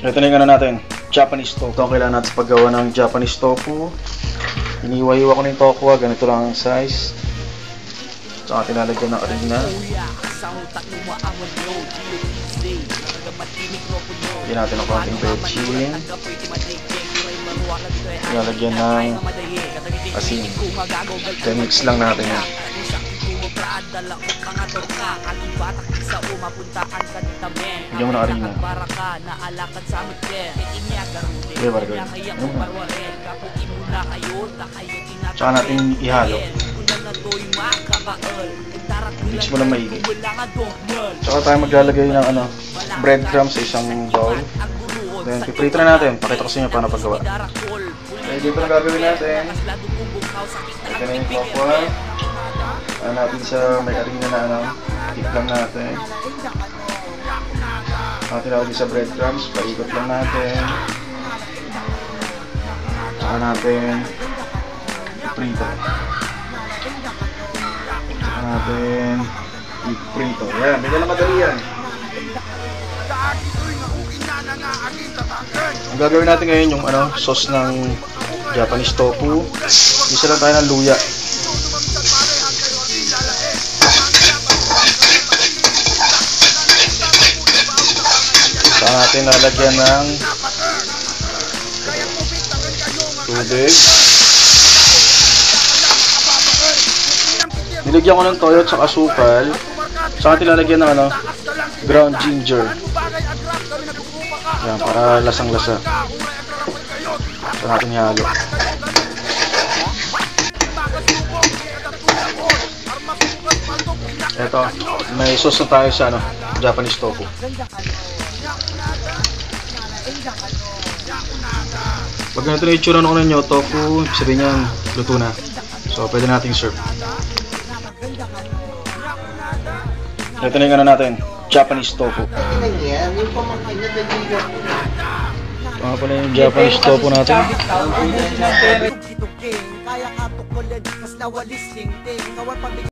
Ito na yung ano natin, Japanese tofu. Ito ang kailangan natin sa paggawa ng Japanese tofu. Iniwa-iwa ko na yung tofu, ah. ganito lang ang size. Tsaka tinalagyan ng arena. Lagyan natin ng konting betchin. Tinalagyan ng asin. Then mix lang natin yan. Bigyan mo ng arena. Sige, baragay. Ayun na. Tsaka natin ihalo. Mix mo lang maigi. Tsaka tayo maglalagay ng ano, breadcrumbs sa isang bowl. Then, piprito na natin. Pakita ko sa inyo paano paggawa. Okay, dito na gagawin natin. Ito na yung popcorn. Ano natin sa may arena na ano, tip lang natin. Natin natin sa breadcrumbs, paikot lang natin. Tsaka natin iprito. Tsaka natin iprito. Yan, medyo lang madali yan. Ang gagawin natin ngayon yung ano, sauce ng Japanese tofu. Isa lang tayo ng luya. Saka natin lalagyan ng tubig. Nilagyan ko ng toyo at asukal. Saka tilalagyan ng ano, ground ginger. Yan, para lasang-lasa. Saka natin ihalo. Eto, may sauce na tayo sa ano, Japanese tofu. Pag ganito na itsura ng ninyo, tofu, sabihin niyan, luto na. So, pwede nating serve. Ito na yung ano natin, Japanese tofu. Ito nga pala yung Japanese tofu natin. Kaya ka tukulin, mas nawalis ting ting. Pabig